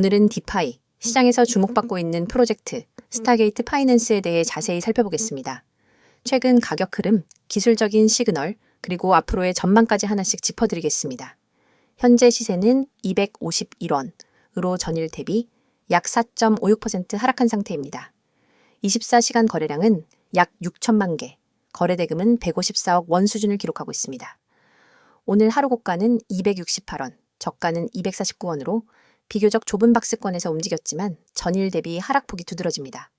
오늘은 디파이, 시장에서 주목받고 있는 프로젝트 스타게이트 파이낸스에 대해 자세히 살펴보겠습니다. 최근 가격 흐름, 기술적인 시그널, 그리고 앞으로의 전망까지 하나씩 짚어드리겠습니다. 현재 시세는 251원으로 전일 대비 약 4.56% 하락한 상태입니다. 24시간 거래량은 약 6천만 개, 거래대금은 154억 원 수준을 기록하고 있습니다. 오늘 하루 고가는 268원, 저가는 249원으로 비교적 좁은 박스권에서 움직였지만 전일 대비 하락폭이 두드러집니다.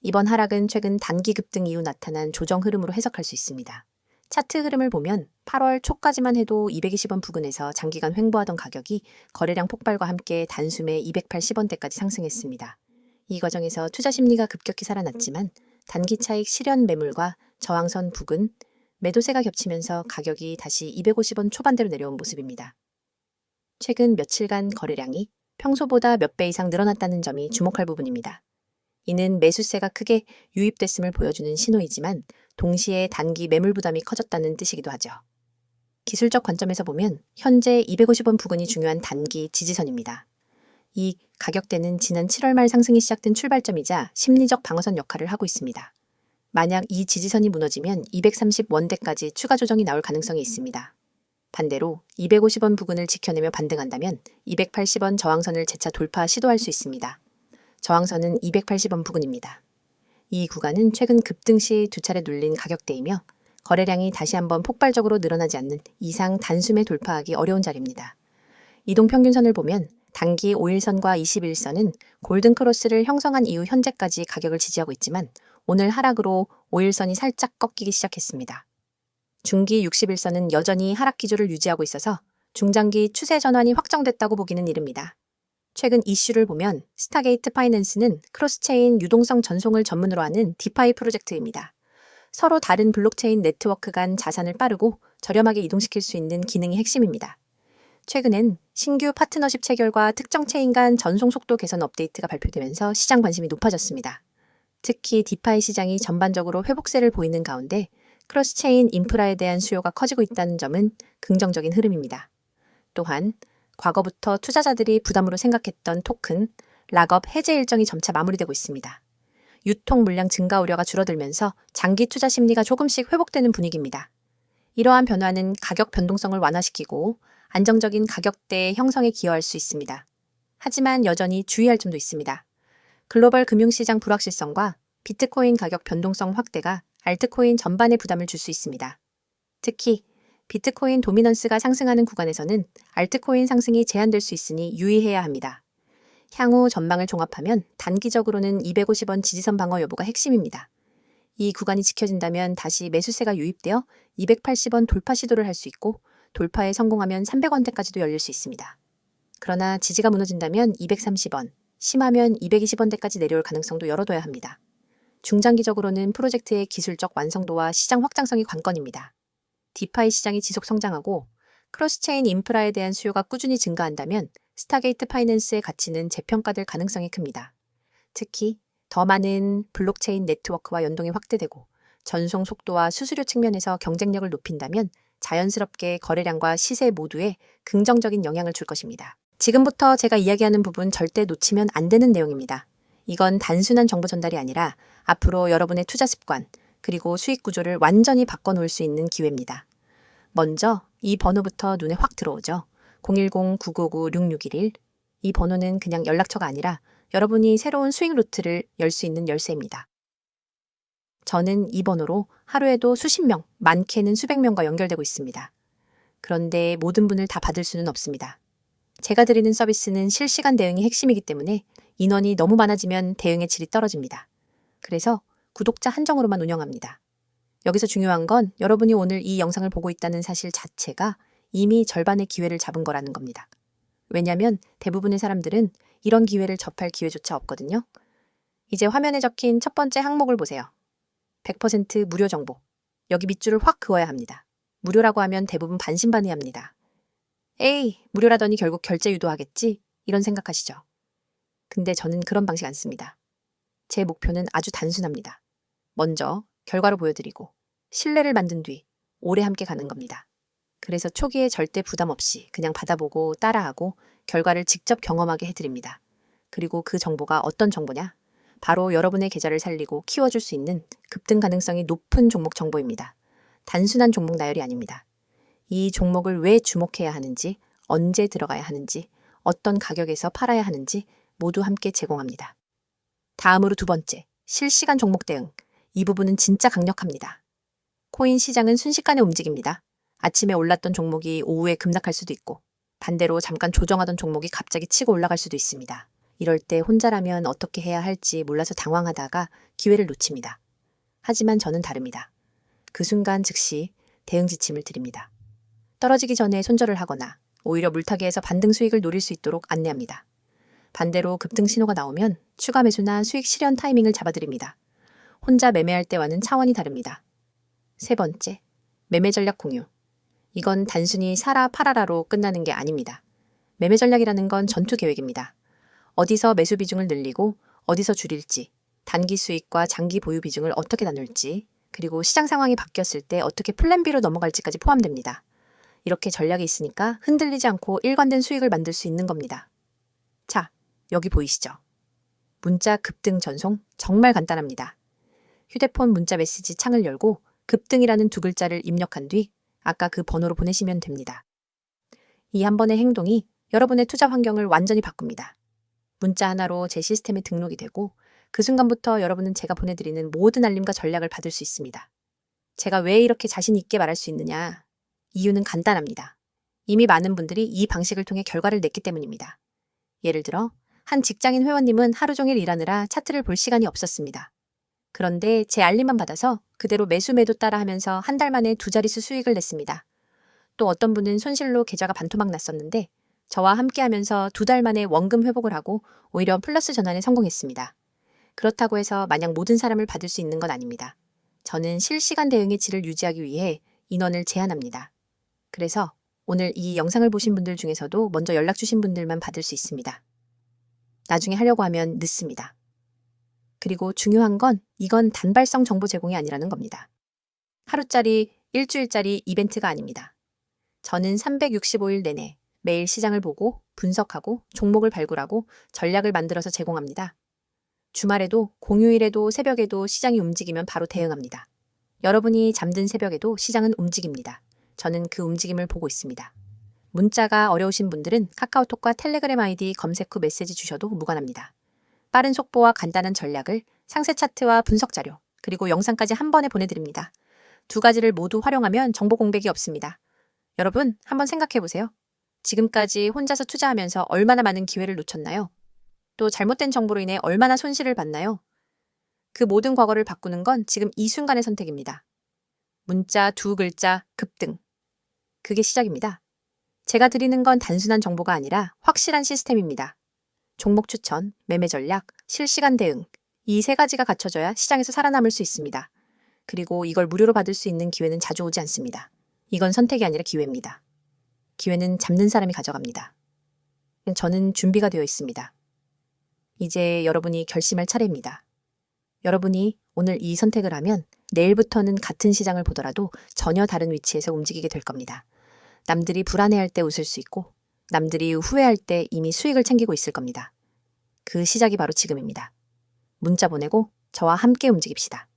이번 하락은 최근 단기 급등 이후 나타난 조정 흐름으로 해석할 수 있습니다. 차트 흐름을 보면 8월 초까지만 해도 220원 부근에서 장기간 횡보하던 가격이 거래량 폭발과 함께 단숨에 280원대까지 상승했습니다. 이 과정에서 투자 심리가 급격히 살아났지만 단기 차익 실현 매물과 저항선 부근, 매도세가 겹치면서 가격이 다시 250원 초반대로 내려온 모습입니다. 최근 며칠간 거래량이 평소보다 몇 배 이상 늘어났다는 점이 주목할 부분입니다. 이는 매수세가 크게 유입됐음을 보여주는 신호이지만 동시에 단기 매물 부담이 커졌다는 뜻이기도 하죠. 기술적 관점에서 보면 현재 250원 부근이 중요한 단기 지지선입니다. 이 가격대는 지난 7월 말 상승이 시작된 출발점이자 심리적 방어선 역할을 하고 있습니다. 만약 이 지지선이 무너지면 230원대까지 추가 조정이 나올 가능성이 있습니다. 반대로 250원 부근을 지켜내며 반등한다면 280원 저항선을 재차 돌파 시도할 수 있습니다. 저항선은 280원 부근입니다. 이 구간은 최근 급등 시 두 차례 눌린 가격대이며 거래량이 다시 한번 폭발적으로 늘어나지 않는 이상 단숨에 돌파하기 어려운 자리입니다. 이동 평균선을 보면 단기 5일선과 21선은 골든 크로스를 형성한 이후 현재까지 가격을 지지하고 있지만 오늘 하락으로 5일선이 살짝 꺾이기 시작했습니다. 중기 61선은 여전히 하락 기조를 유지하고 있어서 중장기 추세 전환이 확정됐다고 보기는 이릅니다. 최근 이슈를 보면 스타게이트 파이낸스는 크로스체인 유동성 전송을 전문으로 하는 디파이 프로젝트입니다. 서로 다른 블록체인 네트워크 간 자산을 빠르고 저렴하게 이동시킬 수 있는 기능이 핵심입니다. 최근엔 신규 파트너십 체결과 특정 체인 간 전송 속도 개선 업데이트가 발표되면서 시장 관심이 높아졌습니다. 특히 디파이 시장이 전반적으로 회복세를 보이는 가운데 크로스체인 인프라에 대한 수요가 커지고 있다는 점은 긍정적인 흐름입니다. 또한 과거부터 투자자들이 부담으로 생각했던 토큰, 락업 해제 일정이 점차 마무리되고 있습니다. 유통 물량 증가 우려가 줄어들면서 장기 투자 심리가 조금씩 회복되는 분위기입니다. 이러한 변화는 가격 변동성을 완화시키고 안정적인 가격대 형성에 기여할 수 있습니다. 하지만 여전히 주의할 점도 있습니다. 글로벌 금융시장 불확실성과 비트코인 가격 변동성 확대가 알트코인 전반에 부담을 줄 수 있습니다. 특히 비트코인 도미넌스가 상승하는 구간에서는 알트코인 상승이 제한될 수 있으니 유의해야 합니다. 향후 전망을 종합하면 단기적으로는 250원 지지선 방어 여부가 핵심입니다. 이 구간이 지켜진다면 다시 매수세가 유입되어 280원 돌파 시도를 할 수 있고 돌파에 성공하면 300원대까지도 열릴 수 있습니다. 그러나 지지가 무너진다면 230원, 심하면 220원대까지 내려올 가능성도 열어둬야 합니다. 중장기적으로는 프로젝트의 기술적 완성도와 시장 확장성이 관건입니다. 디파이 시장이 지속 성장하고 크로스체인 인프라에 대한 수요가 꾸준히 증가한다면 스타게이트 파이낸스의 가치는 재평가될 가능성이 큽니다. 특히 더 많은 블록체인 네트워크와 연동이 확대되고 전송 속도와 수수료 측면에서 경쟁력을 높인다면 자연스럽게 거래량과 시세 모두에 긍정적인 영향을 줄 것입니다. 지금부터 제가 이야기하는 부분 절대 놓치면 안 되는 내용입니다. 이건 단순한 정보 전달이 아니라 앞으로 여러분의 투자 습관, 그리고 수익 구조를 완전히 바꿔놓을 수 있는 기회입니다. 먼저 이 번호부터 눈에 확 들어오죠. 010-959-6611. 이 번호는 그냥 연락처가 아니라 여러분이 새로운 수익 루트를 열 수 있는 열쇠입니다. 저는 이 번호로 하루에도 수십 명, 많게는 수백 명과 연결되고 있습니다. 그런데 모든 분을 다 받을 수는 없습니다. 제가 드리는 서비스는 실시간 대응이 핵심이기 때문에 인원이 너무 많아지면 대응의 질이 떨어집니다. 그래서 구독자 한정으로만 운영합니다. 여기서 중요한 건 여러분이 오늘 이 영상을 보고 있다는 사실 자체가 이미 절반의 기회를 잡은 거라는 겁니다. 왜냐면 대부분의 사람들은 이런 기회를 접할 기회조차 없거든요. 이제 화면에 적힌 첫 번째 항목을 보세요. 100% 무료 정보. 여기 밑줄을 확 그어야 합니다. 무료라고 하면 대부분 반신반의합니다. 에이, 무료라더니 결국 결제 유도하겠지? 이런 생각하시죠. 근데 저는 그런 방식 안 씁니다. 제 목표는 아주 단순합니다. 먼저 결과로 보여드리고 신뢰를 만든 뒤 오래 함께 가는 겁니다. 그래서 초기에 절대 부담 없이 그냥 받아보고 따라하고 결과를 직접 경험하게 해드립니다. 그리고 그 정보가 어떤 정보냐? 바로 여러분의 계좌를 살리고 키워줄 수 있는 급등 가능성이 높은 종목 정보입니다. 단순한 종목 나열이 아닙니다. 이 종목을 왜 주목해야 하는지, 언제 들어가야 하는지, 어떤 가격에서 팔아야 하는지 모두 함께 제공합니다. 다음으로 두 번째, 실시간 종목 대응. 이 부분은 진짜 강력합니다. 코인 시장은 순식간에 움직입니다. 아침에 올랐던 종목이 오후에 급락할 수도 있고, 반대로 잠깐 조정하던 종목이 갑자기 치고 올라갈 수도 있습니다. 이럴 때 혼자라면 어떻게 해야 할지 몰라서 당황하다가 기회를 놓칩니다. 하지만 저는 다릅니다. 그 순간 즉시 대응 지침을 드립니다. 떨어지기 전에 손절을 하거나 오히려 물타기에서 반등 수익을 노릴 수 있도록 안내합니다. 반대로 급등 신호가 나오면 추가 매수나 수익 실현 타이밍을 잡아드립니다. 혼자 매매할 때와는 차원이 다릅니다. 세 번째, 매매 전략 공유. 이건 단순히 사라 팔아라로 끝나는 게 아닙니다. 매매 전략이라는 건 전투 계획입니다. 어디서 매수 비중을 늘리고 어디서 줄일지, 단기 수익과 장기 보유 비중을 어떻게 나눌지, 그리고 시장 상황이 바뀌었을 때 어떻게 플랜 B로 넘어갈지까지 포함됩니다. 이렇게 전략이 있으니까 흔들리지 않고 일관된 수익을 만들 수 있는 겁니다. 자, 여기 보이시죠? 문자 급등 전송 정말 간단합니다. 휴대폰 문자 메시지 창을 열고 급등이라는 두 글자를 입력한 뒤 아까 그 번호로 보내시면 됩니다. 이 한 번의 행동이 여러분의 투자 환경을 완전히 바꿉니다. 문자 하나로 제 시스템에 등록이 되고 그 순간부터 여러분은 제가 보내드리는 모든 알림과 전략을 받을 수 있습니다. 제가 왜 이렇게 자신 있게 말할 수 있느냐? 이유는 간단합니다. 이미 많은 분들이 이 방식을 통해 결과를 냈기 때문입니다. 예를 들어, 한 직장인 회원님은 하루 종일 일하느라 차트를 볼 시간이 없었습니다. 그런데 제 알림만 받아서 그대로 매수 매도 따라 하면서 한 달 만에 두 자릿수 수익을 냈습니다. 또 어떤 분은 손실로 계좌가 반토막 났었는데 저와 함께 하면서 두 달 만에 원금 회복을 하고 오히려 플러스 전환에 성공했습니다. 그렇다고 해서 마냥 모든 사람을 받을 수 있는 건 아닙니다. 저는 실시간 대응의 질을 유지하기 위해 인원을 제한합니다. 그래서 오늘 이 영상을 보신 분들 중에서도 먼저 연락 주신 분들만 받을 수 있습니다. 나중에 하려고 하면 늦습니다. 그리고 중요한 건 이건 단발성 정보 제공이 아니라는 겁니다. 하루짜리, 일주일짜리 이벤트가 아닙니다. 저는 365일 내내 매일 시장을 보고 분석하고 종목을 발굴하고 전략을 만들어서 제공합니다. 주말에도 공휴일에도 새벽에도 시장이 움직이면 바로 대응합니다. 여러분이 잠든 새벽에도 시장은 움직입니다. 저는 그 움직임을 보고 있습니다. 문자가 어려우신 분들은 카카오톡과 텔레그램 아이디 검색 후 메시지 주셔도 무관합니다. 빠른 속보와 간단한 전략을 상세 차트와 분석 자료, 그리고 영상까지 한 번에 보내드립니다. 두 가지를 모두 활용하면 정보 공백이 없습니다. 여러분, 한번 생각해 보세요. 지금까지 혼자서 투자하면서 얼마나 많은 기회를 놓쳤나요? 또 잘못된 정보로 인해 얼마나 손실을 봤나요? 그 모든 과거를 바꾸는 건 지금 이 순간의 선택입니다. 문자 두 글자 급등. 그게 시작입니다. 제가 드리는 건 단순한 정보가 아니라 확실한 시스템입니다. 종목 추천, 매매 전략, 실시간 대응. 이 세 가지가 갖춰져야 시장에서 살아남을 수 있습니다. 그리고 이걸 무료로 받을 수 있는 기회는 자주 오지 않습니다. 이건 선택이 아니라 기회입니다. 기회는 잡는 사람이 가져갑니다. 저는 준비가 되어 있습니다. 이제 여러분이 결심할 차례입니다. 여러분이 오늘 이 선택을 하면 내일부터는 같은 시장을 보더라도 전혀 다른 위치에서 움직이게 될 겁니다. 남들이 불안해할 때 웃을 수 있고 남들이 후회할 때 이미 수익을 챙기고 있을 겁니다. 그 시작이 바로 지금입니다. 문자 보내고 저와 함께 움직입시다.